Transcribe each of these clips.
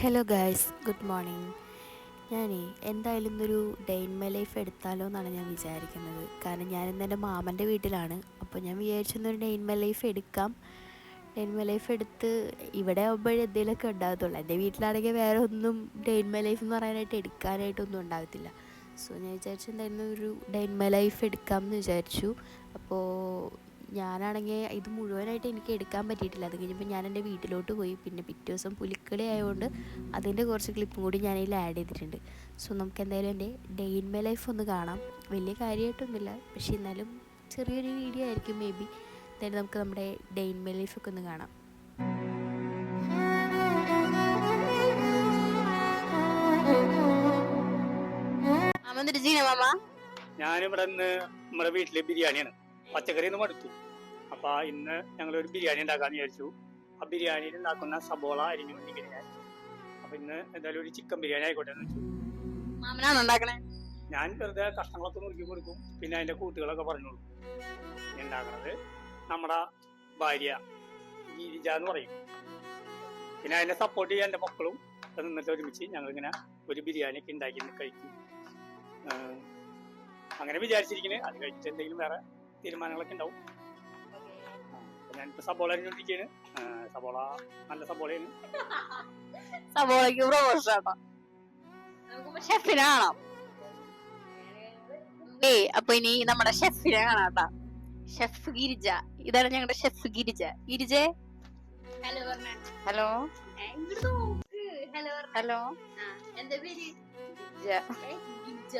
Hello guys good morning ഞാനേ എന്തായാലും ഇന്നൊരു ഡേ ഇൻ മൈ ലൈഫ് എടുത്താലോ എന്നാണ് ഞാൻ വിചാരിക്കുന്നത്. കാരണം ഞാനിന്ന് എന്റെ മാമന്റെ വീട്ടിലാണ്. അപ്പോൾ ഞാൻ വിചാരിച്ചൊന്നൊരു ഡേ ഇൻ മൈ ലൈഫ് എടുക്കാം. ഡേ ഇൻ മൈ ലൈഫ് എടുത്ത് ഇവിടെ ആകുമ്പോഴേ എന്തെങ്കിലുമൊക്കെ ഉണ്ടാകത്തുള്ളൂ. എന്റെ വീട്ടിലാണെങ്കിൽ വേറെ ഒന്നും ഡേ ഇൻ മൈ ലൈഫ് എന്ന് പറയാനായിട്ട് എടുക്കാനായിട്ടൊന്നും ഉണ്ടാകത്തില്ല. സോ ഞാൻ വിചാരിച്ചു ഒരു ഡേ ഇൻ മൈ ലൈഫ് എടുക്കാം എന്ന് വിചാരിച്ചു. അപ്പോൾ ഞാനാണെങ്കിൽ ഇത് മുഴുവനായിട്ട് എനിക്ക് എടുക്കാൻ പറ്റിയിട്ടില്ല. അത് കഴിഞ്ഞപ്പോൾ ഞാൻ എന്റെ വീട്ടിലോട്ട് പോയി. പിന്നെ പിറ്റേ ദിവസം പുലിക്കളി ആയതുകൊണ്ട് അതിന്റെ കുറച്ച് ക്ലിപ്പും കൂടി ഞാൻ ഇതിൽ ആഡ് ചെയ്തിട്ടുണ്ട്. സോ നമുക്ക് എന്തായാലും എന്റെ ഡേ ഇൻ മൈ ലൈഫ് ഒന്ന് കാണാം. വലിയ കാര്യമായിട്ടൊന്നുമില്ല പക്ഷെ എന്നാലും ചെറിയൊരു വീഡിയോ ആയിരിക്കും മേ ബി എന്തായാലും നമുക്ക് നമ്മുടെ ഡേ ഇൻ മൈ ലൈഫൊക്കെ ഒന്ന് കാണാം. ഞാനിവിടെ നിന്ന് നമ്മുടെ വീട്ടിലെ ബിരിയാണിയാണ്. പച്ചക്കറി ഒന്നും മടുത്തു അപ്പൊ ഇന്ന് ഞങ്ങൾ ഒരു ബിരിയാണി ഉണ്ടാക്കാന്ന് വിചാരിച്ചു. ആ ബിരിയാണിയിൽ ഉണ്ടാക്കുന്ന സബോള അരിഞ്ഞു ഞാൻ. അപ്പൊ ഇന്ന് എന്തായാലും ഒരു ചിക്കൻ ബിരിയാണി ആയിക്കോട്ടെ എന്ന് വെച്ചു. മാമനാണോ ഉണ്ടാക്കണേ? ഞാൻ വെറുതെ കഷ്ണങ്ങളൊക്കെ മുറുക്കി കൊടുക്കും. പിന്നെ അതിന്റെ കൂട്ടുകളൊക്കെ പറഞ്ഞു കൊടുക്കും. ഉണ്ടാക്കണത് നമ്മുടെ ഭാര്യ ഗീരിജ എന്ന് പറയും. പിന്നെ അതിനെ സപ്പോർട്ട് ചെയ്യാൻ എന്റെ മക്കളും നിന്നിട്ട് ഒരുമിച്ച് ഞങ്ങളിങ്ങനെ ഒരു ബിരിയാണി ഒക്കെ ഉണ്ടാക്കി കഴിക്കും. അങ്ങനെ വിചാരിച്ചിരിക്കുന്നത് അത് കഴിച്ചിട്ട് എന്തെങ്കിലും വേറെ തീരുമാനങ്ങളൊക്കെ ഉണ്ടാവും. അപ്പൊ ഞാനിപ്പോ സബോള അരിഞ്ഞോണ്ടിരിക്കുകയാണ് ആഹ് സബോള നല്ല സബോളയാണ്. സബോളയ്ക്ക് പ്രൊമോഷൻ ആട്ടോ നമുക്ക് ഷെഫിനെ കാണാം. ഏ അപ്പൊ ഇനി നമ്മുടെ ഷെഫിനെ കാണാട്ടാ. ഷെഫ് ഗിരിജ. ഇതാണ് ഞങ്ങളുടെ ഷെഫ് ഗിരിജ. ഗിരിജെ? ഹലോ ഹലോ ഹലോ ഹലോ എന്താ പേര്? ഗിരിജ.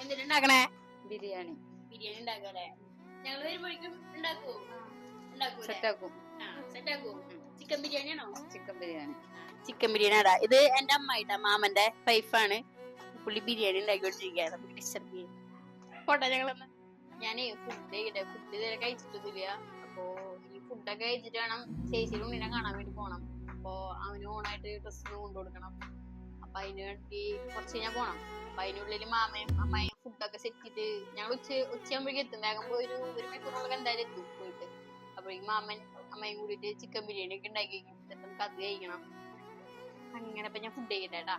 എന്തിനുണ്ടാക്കണേ ബിരിയാണി. ബിരിയാണി ഉണ്ടാക്കല്ലേ ഞങ്ങൾ വരുമ്പോഴേക്കും ഉണ്ടാക്കുവോ സെറ്റാക്കും. ആ ചിക്കൻ ബിരിയാണിയാണോ? ചിക്കൻ ബിരിയാണി. ചിക്കൻ ബിരിയാണി ആടാ ഇത് എന്റെ അമ്മായിട്ടാ മാമന്റെ വൈഫാണ്. പുള്ളി ബിരിയാണി ഉണ്ടാക്കിക്കൊണ്ടിരിക്കുക നമുക്ക് ഡിസ്റ്റർബ് ചെയ്യും പോട്ടെ ഞങ്ങളൊന്ന്. ഞാനേ ഫുഡ് കഴിക്കട്ടെ. ഫുഡ് ഇതുവരെ കഴിച്ചിട്ടൊന്നുമില്ല. അപ്പോ ഈ ഫുഡൊക്കെ കഴിച്ചിട്ട് വേണം ചേച്ചിയുടെ ഉണ്ണിനെ കാണാൻ വേണ്ടി പോണം. അപ്പോ അവന് ഓണായിട്ട് ഡ്രസ്സ് കൊണ്ടുകൊടുക്കണം. അപ്പൊ അതിന് വേണ്ടി കുറച്ച് കഴിഞ്ഞാൽ പോണം. അപ്പൊ അതിനുള്ളിൽ മാമയും അമ്മായും ഫുഡൊക്കെ സെറ്റ് ചെയ്ത് ഞങ്ങൾ ഉച്ച ഉച്ചയാകുമ്പോഴേക്കും എത്തും വേഗം പോയി ഒരു ഒരു മണിക്കൂറിനൊക്കെ എന്തായാലും എത്തും പോയിട്ട് അപ്പോഴേക്കും മാമൻ അമ്മയും കൂടിയിട്ട് ചിക്കൻ ബിരിയാണി ഒക്കെ ഉണ്ടാക്കി വെക്കും. നമുക്ക് അത് കഴിക്കണം അങ്ങനെ ഇപ്പൊ ഞാൻ ഫുഡ് കഴിക്കട്ടെ ട്ടാ.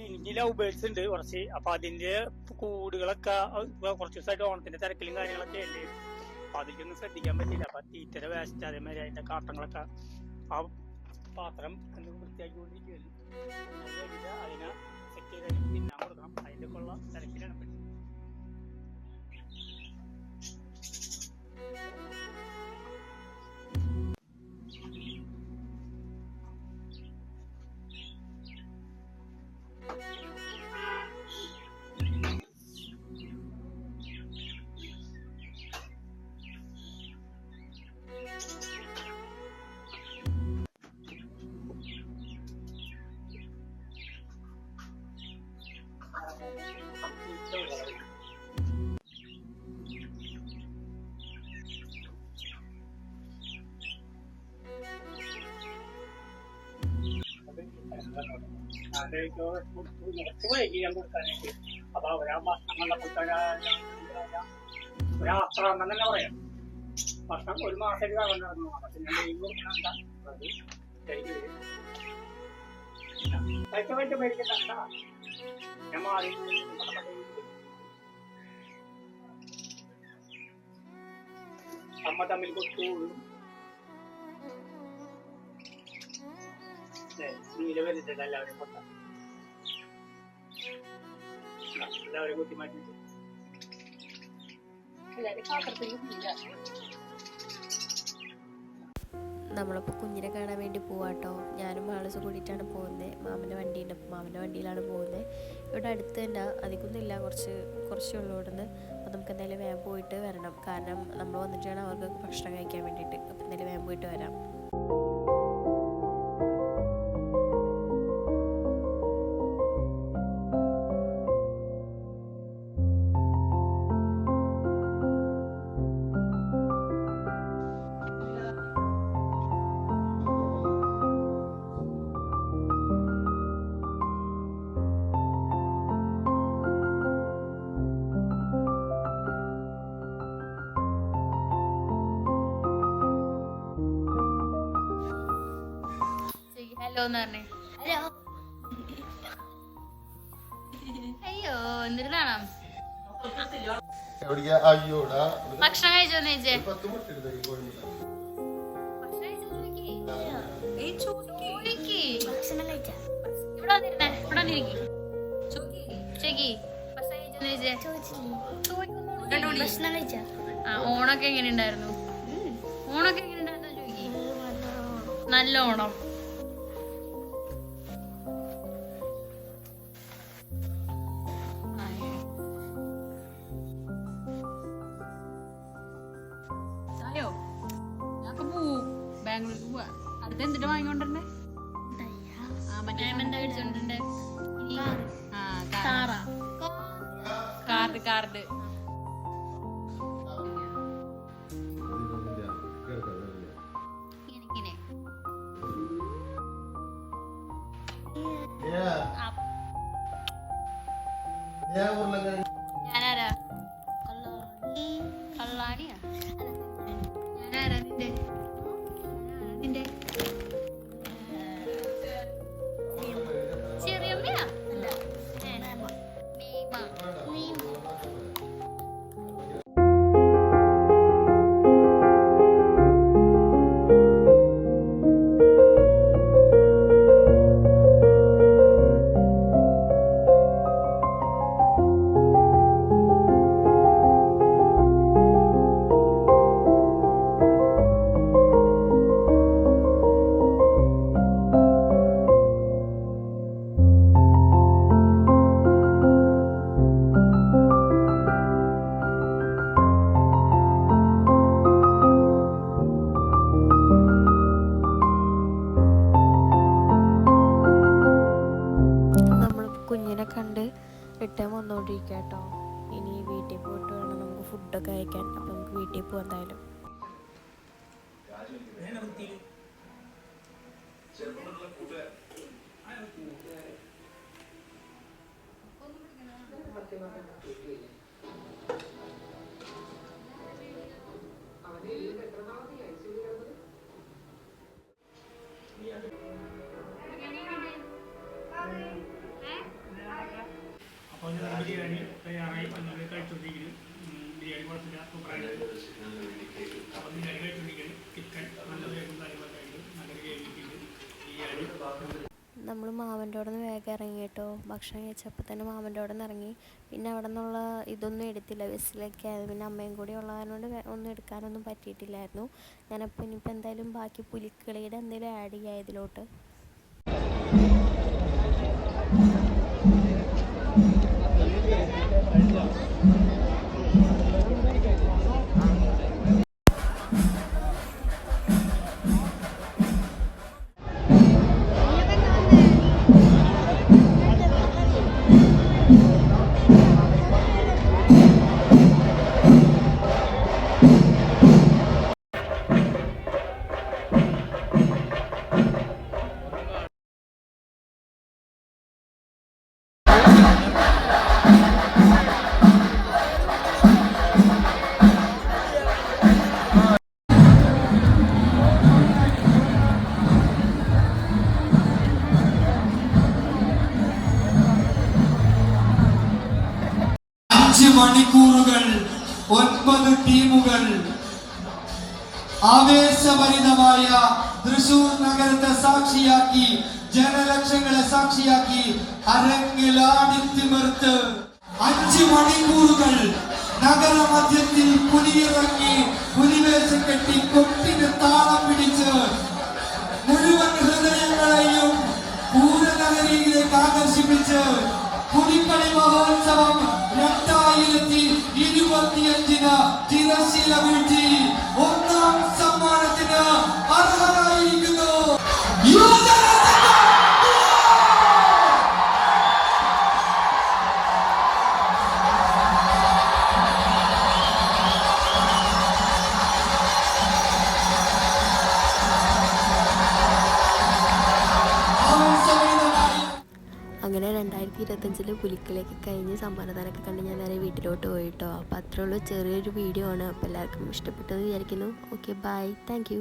എനിക്ക് ലവ് ബേർഡ്സ് ഉണ്ട് കുറച്ച് അപ്പൊ അതിന്റെ കൂടുകളൊക്കെ കുറച്ച് ദിവസമായിട്ട് ഓണത്തിന്റെ തിരക്കിലും കാര്യങ്ങളൊക്കെ അല്ലേ? അപ്പൊ അതിലേക്കൊന്നും ശ്രദ്ധിക്കാൻ പറ്റില്ല. അപ്പൊ തീറ്റര വേസ്റ്റ് അതേമാതിരി അതിന്റെ കാട്ടങ്ങളൊക്കെ ആ പാത്രം എന്ന് വൃത്തിയാക്കിക്കൊണ്ടിരിക്കുകയാണ്. അതിനെ സെറ്റ് ചെയ്ത് തിന്നാൻ കൊടുക്കണം. ഒക്കെ തിരക്കിലാണ് ഇപ്പൊ. കുറച്ച് വൈകി ഞാൻ കൊടുക്കാനായിട്ട് അപ്പൊ അവരാ ഭക്ഷണം കണ്ടപ്പോൾ ഒരാക്രമണം തന്നെ പറയാം ഭക്ഷണം ഒരു പക്ഷെ ഞാൻ ഡെയിലി കൊടുക്കണം എന്താ വരും. കഴിച്ച കഴിച്ച മേടിക്കണ്ട ഞാൻ മാറി അമ്മ തമ്മിൽ കൊത്തുള്ളൂ നീല വരുന്നുണ്ട് എല്ലാവരും കൊത്ത എല്ലാവരും കുത്തി മാറ്റി എല്ലാരും പാത്രത്തിൽ. നമ്മളിപ്പോൾ കുഞ്ഞിനെ കാണാൻ വേണ്ടി പോവാട്ടോ. ഞാനും മാളസ് കൂടിയിട്ടാണ് പോകുന്നത് മാമന്റെ വണ്ടിയുണ്ട്. അപ്പോൾ മാമന്റെ വണ്ടിയിലാണ് പോകുന്നത് ഇവിടെ അടുത്ത് തന്നെ അധികമൊന്നുമില്ല കുറച്ച് കുറച്ചേ ഉള്ളൂ ഇവിടുന്ന്. അപ്പോൾ നമുക്ക് എന്തായാലും വേഗം പോയിട്ട് വരണം. കാരണം നമ്മൾ വന്നിട്ടാണ് അവർക്ക് ഭക്ഷണം കഴിക്കാൻ വേണ്ടിയിട്ട്. അപ്പോൾ എന്തായാലും വേഗം പോയിട്ട് വരാം. ഇവിടെ അയ്യോ എന്നിരുന്നാണോ ഭക്ഷണം കഴിച്ചോ ചോദിച്ചേ ആ ഓണൊക്കെ എങ്ങനെ ഉണ്ടായിരുന്നു? ഓണൊക്കെ എങ്ങനെ ഉണ്ടായിരുന്നു? ചോദിക്കി. നല്ല ഓണം കഴിച്ചോണ്ടിരുന്നേ ആ കാർഡ് കാർഡ് ഫുഡൊക്കെ കഴിക്കാൻ അപ്പം നമുക്ക് വീട്ടിൽ പോകാം എന്തായാലും. അപ്പോൾ മാമന്റെ അവിടെ നിന്ന് വേഗം ഇറങ്ങി കേട്ടോ ഭക്ഷണം കഴിച്ചപ്പോൾ തന്നെ മാമന്റെ അവിടെ നിന്ന് ഇറങ്ങി. പിന്നെ അവിടെ നിന്നുള്ള ഇതൊന്നും എടുത്തില്ല. ബസ്സിലൊക്കെ ആയത് പിന്നെ അമ്മയും കൂടി ഉള്ള കാരണം ഒന്നും എടുക്കാനൊന്നും പറ്റിയിട്ടില്ലായിരുന്നു. ഞാനപ്പോൾ ഇനിയിപ്പോൾ എന്തായാലും ബാക്കി പുലിക്കളിയുടെ എന്തെങ്കിലും ആഡ് ചെയ്യാം ഇതിലോട്ട്. മണിക്കൂറുകൾ ഒൻപത് ടീമുകൾ. ആവേശഭരിതമായ തൃശൂർ നഗരത്തെ സാക്ഷിയാക്കി ജനലക്ഷങ്ങളെ സാക്ഷിയാക്കി അരങ്ങിലാടിത്തിമിർത്ത് അഞ്ച് മണിക്കൂറുകൾ നഗരമധ്യത്തിൽ പുലിയിറങ്ങി പുലിവേശം കെട്ടി കൊട്ടിന് താളം പിടിച്ച് മുഴുവൻ ഹൃദയങ്ങളെയും പൂരനഗരിയിലേക്ക് ആകർഷിപ്പിച്ച് പുലിക്കളി മഹോത്സവം രണ്ടായിരത്തി ഇരുപത്തിയഞ്ചിന് തിരശീല വീഴ്ചയിൽ ഒന്നാം സമ്മാനത്തിന് അർഹരായിരിക്കുന്നു രണ്ടായിരത്തി ഇരുപത്തഞ്ചിൽ പുലിക്കളിയൊക്കെ കഴിഞ്ഞ് സമ്മാനദാനമൊക്കെ കണ്ട് ഞാൻ നേരെ വീട്ടിലോട്ട് പോയിട്ടോ. അപ്പോൾ അത്രയുള്ള ചെറിയൊരു വീഡിയോ ആണ്. അപ്പോൾ എല്ലാവർക്കും ഇഷ്ടപ്പെട്ടത് വിചാരിക്കുന്നു. Okay bye thank